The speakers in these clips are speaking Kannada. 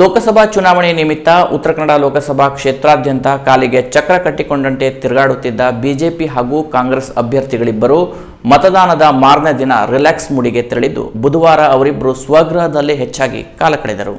ಲೋಕಸಭಾ ಚುನಾವಣೆ ನಿಮಿತ್ತ ಉತ್ತರ ಕನ್ನಡ ಲೋಕಸಭಾ ಕ್ಷೇತ್ರಾದ್ಯಂತ ಕಾಲಿಗೆ ಚಕ್ರ ಕಟ್ಟಿಕೊಂಡಂತೆ ತಿರುಗಾಡುತ್ತಿದ್ದ ಬಿಜೆಪಿ ಹಾಗೂ ಕಾಂಗ್ರೆಸ್ ಅಭ್ಯರ್ಥಿಗಳಿಬ್ಬರು ಮತದಾನದ ಮಾರನೇ ದಿನ ರಿಲ್ಯಾಕ್ಸ್ ಮೂಡಿಗೆ ತೆರಳಿದ್ದು, ಬುಧವಾರ ಅವರಿಬ್ಬರು ಸ್ವಗೃಹದಲ್ಲೇ ಹೆಚ್ಚಾಗಿ ಕಾಲ ಕಳೆದರು.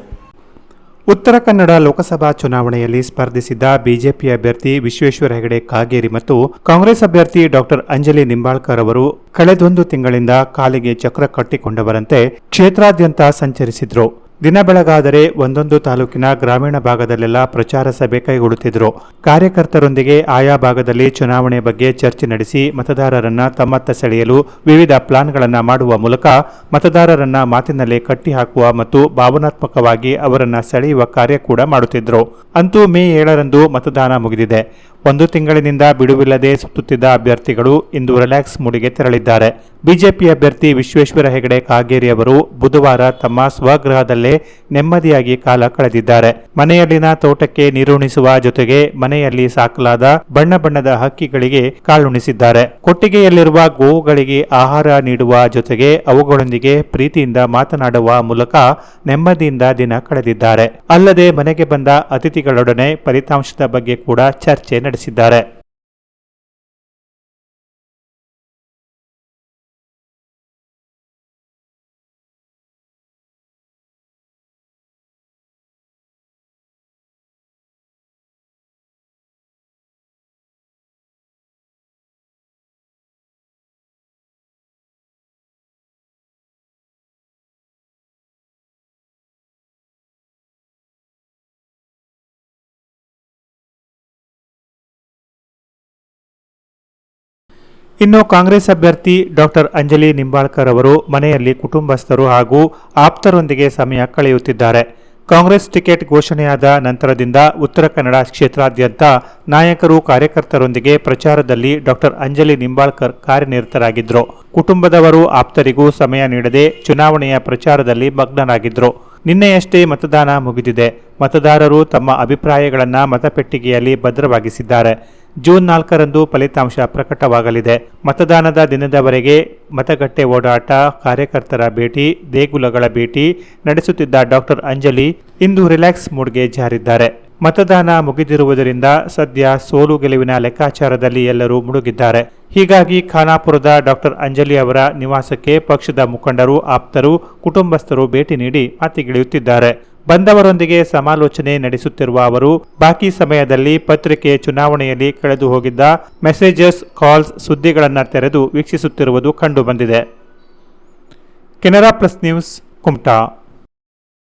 ಉತ್ತರ ಕನ್ನಡ ಲೋಕಸಭಾ ಚುನಾವಣೆಯಲ್ಲಿ ಸ್ಪರ್ಧಿಸಿದ್ದ ಬಿಜೆಪಿ ಅಭ್ಯರ್ಥಿ ವಿಶ್ವೇಶ್ವರ ಹೆಗಡೆ ಕಾಗೇರಿ ಮತ್ತು ಕಾಂಗ್ರೆಸ್ ಅಭ್ಯರ್ಥಿ ಡಾಕ್ಟರ್ ಅಂಜಲಿ ನಿಂಬಾಳ್ಕರ್ ಅವರು ಕಳೆದೊಂದು ತಿಂಗಳಿಂದ ಕಾಲಿಗೆ ಚಕ್ರ ಕಟ್ಟಿಕೊಂಡವರಂತೆ ಕ್ಷೇತ್ರಾದ್ಯಂತ ಸಂಚರಿಸಿದ್ರು. ದಿನ ಬೆಳಗಾದರೆ ಒಂದೊಂದು ತಾಲೂಕಿನ ಗ್ರಾಮೀಣ ಭಾಗದಲ್ಲೆಲ್ಲ ಪ್ರಚಾರ ಸಭೆ ಕೈಗೊಳ್ಳುತ್ತಿದ್ದರು. ಕಾರ್ಯಕರ್ತರೊಂದಿಗೆ ಆಯಾ ಭಾಗದಲ್ಲಿ ಚುನಾವಣೆ ಬಗ್ಗೆ ಚರ್ಚೆ ನಡೆಸಿ ಮತದಾರರನ್ನ ತಮ್ಮತ್ತ ಸೆಳೆಯಲು ವಿವಿಧ ಪ್ಲಾನ್ಗಳನ್ನು ಮಾಡುವ ಮೂಲಕ ಮತದಾರರನ್ನ ಮಾತಿನಲ್ಲೇ ಕಟ್ಟಿಹಾಕುವ ಮತ್ತು ಭಾವನಾತ್ಮಕವಾಗಿ ಅವರನ್ನ ಸೆಳೆಯುವ ಕಾರ್ಯ ಕೂಡ ಮಾಡುತ್ತಿದ್ದರು. ಅಂತೂ ಮೇ ಏಳರಂದು ಮತದಾನ ಮುಗಿದಿದೆ. ಒಂದು ತಿಂಗಳಿನಿಂದ ಬಿಡುವಿಲ್ಲದೆ ಸುತ್ತುತ್ತಿದ್ದ ಅಭ್ಯರ್ಥಿಗಳು ಇಂದು ರಿಲ್ಯಾಕ್ಸ್ ಮೂಡಿಗೆ ತೆರಳಿದ್ದಾರೆ. ಬಿಜೆಪಿ ಅಭ್ಯರ್ಥಿ ವಿಶ್ವೇಶ್ವರ ಹೆಗಡೆ ಕಾಗೇರಿ ಅವರು ಬುಧವಾರ ತಮ್ಮ ಸ್ವಗೃಹದಲ್ಲೇ ನೆಮ್ಮದಿಯಾಗಿ ಕಾಲ ಕಳೆದಿದ್ದಾರೆ. ಮನೆಯಲ್ಲಿನ ತೋಟಕ್ಕೆ ನೀರುಣಿಸುವ ಜೊತೆಗೆ ಮನೆಯಲ್ಲಿ ಸಾಕಲಾದ ಬಣ್ಣ ಬಣ್ಣದ ಹಕ್ಕಿಗಳಿಗೆ ಕಾಲುಣಿಸಿದ್ದಾರೆ. ಕೊಟ್ಟಿಗೆಯಲ್ಲಿರುವ ಗೋವುಗಳಿಗೆ ಆಹಾರ ನೀಡುವ ಜೊತೆಗೆ ಅವುಗಳೊಂದಿಗೆ ಪ್ರೀತಿಯಿಂದ ಮಾತನಾಡುವ ಮೂಲಕ ನೆಮ್ಮದಿಯಿಂದ ದಿನ ಕಳೆದಿದ್ದಾರೆ. ಅಲ್ಲದೆ ಮನೆಗೆ ಬಂದ ಅತಿಥಿಗಳೊಡನೆ ಫಲಿತಾಂಶದ ಬಗ್ಗೆ ಕೂಡ ಚರ್ಚೆ ನಡೆಸಿದ್ದಾರೆ ಇನ್ನು ಕಾಂಗ್ರೆಸ್ ಅಭ್ಯರ್ಥಿ ಡಾಕ್ಟರ್ ಅಂಜಲಿ ನಿಂಬಾಳ್ಕರ್ ಅವರು ಮನೆಯಲ್ಲಿ ಕುಟುಂಬಸ್ಥರು ಹಾಗೂ ಆಪ್ತರೊಂದಿಗೆ ಸಮಯ ಕಳೆಯುತ್ತಿದ್ದಾರೆ. ಕಾಂಗ್ರೆಸ್ ಟಿಕೆಟ್ ಘೋಷಣೆಯಾದ ನಂತರದಿಂದ ಉತ್ತರ ಕನ್ನಡ ಕ್ಷೇತ್ರಾದ್ಯಂತ ನಾಯಕರು ಕಾರ್ಯಕರ್ತರೊಂದಿಗೆ ಪ್ರಚಾರದಲ್ಲಿ ಡಾಕ್ಟರ್ ಅಂಜಲಿ ನಿಂಬಾಳ್ಕರ್ ಕಾರ್ಯನಿರತರಾಗಿದ್ದರು. ಕುಟುಂಬದವರು ಆಪ್ತರಿಗೂ ಸಮಯ ನೀಡದೆ ಚುನಾವಣೆಯ ಪ್ರಚಾರದಲ್ಲಿ ಮಗ್ನರಾಗಿದ್ದರು. ನಿನ್ನೆಯಷ್ಟೇ ಮತದಾನ ಮುಗಿದಿದೆ. ಮತದಾರರು ತಮ್ಮ ಅಭಿಪ್ರಾಯಗಳನ್ನು ಮತಪೆಟ್ಟಿಗೆಯಲ್ಲಿ ಭದ್ರವಾಗಿಸಿದ್ದಾರೆ. ಜೂನ್ ನಾಲ್ಕರಂದು ಫಲಿತಾಂಶ ಪ್ರಕಟವಾಗಲಿದೆ. ಮತದಾನದ ದಿನದವರೆಗೆ ಮತಗಟ್ಟೆ ಓಡಾಟ, ಕಾರ್ಯಕರ್ತರ ಭೇಟಿ, ದೇಗುಲಗಳ ಭೇಟಿ ನಡೆಸುತ್ತಿದ್ದ ಡಾಕ್ಟರ್ ಅಂಜಲಿ ಇಂದು ರಿಲ್ಯಾಕ್ಸ್ ಮೂಡ್ಗೆ ಜಾರಿದ್ದಾರೆ. ಮತದಾನ ಮುಗಿದಿರುವುದರಿಂದ ಸದ್ಯ ಸೋಲು ಗೆಲುವಿನ ಲೆಕ್ಕಾಚಾರದಲ್ಲಿ ಎಲ್ಲರೂ ಮುಳುಗಿದ್ದಾರೆ. ಹೀಗಾಗಿ ಖಾನಾಪುರದ ಡಾಕ್ಟರ್ ಅಂಜಲಿ ಅವರ ನಿವಾಸಕ್ಕೆ ಪಕ್ಷದ ಮುಖಂಡರು, ಆಪ್ತರು, ಕುಟುಂಬಸ್ಥರು ಭೇಟಿ ನೀಡಿ ಮಾತಿಗಿಳಿಯುತ್ತಿದ್ದಾರೆ. ಬಂದವರೊಂದಿಗೆ ಸಮಾಲೋಚನೆ ನಡೆಸುತ್ತಿರುವ ಅವರು, ಬಾಕಿ ಸಮಯದಲ್ಲಿ ಪತ್ರಿಕೆ ಚುನಾವಣೆಯಲ್ಲಿ ಕಳೆದು ಹೋಗಿದ್ದ ಮೆಸೇಜಸ್, ಕಾಲ್ಸ್ ಸುದ್ದಿಗಳನ್ನು ತೆರೆದು ವೀಕ್ಷಿಸುತ್ತಿರುವುದು ಕಂಡುಬಂದಿದೆ. Canara plus news, Kumta.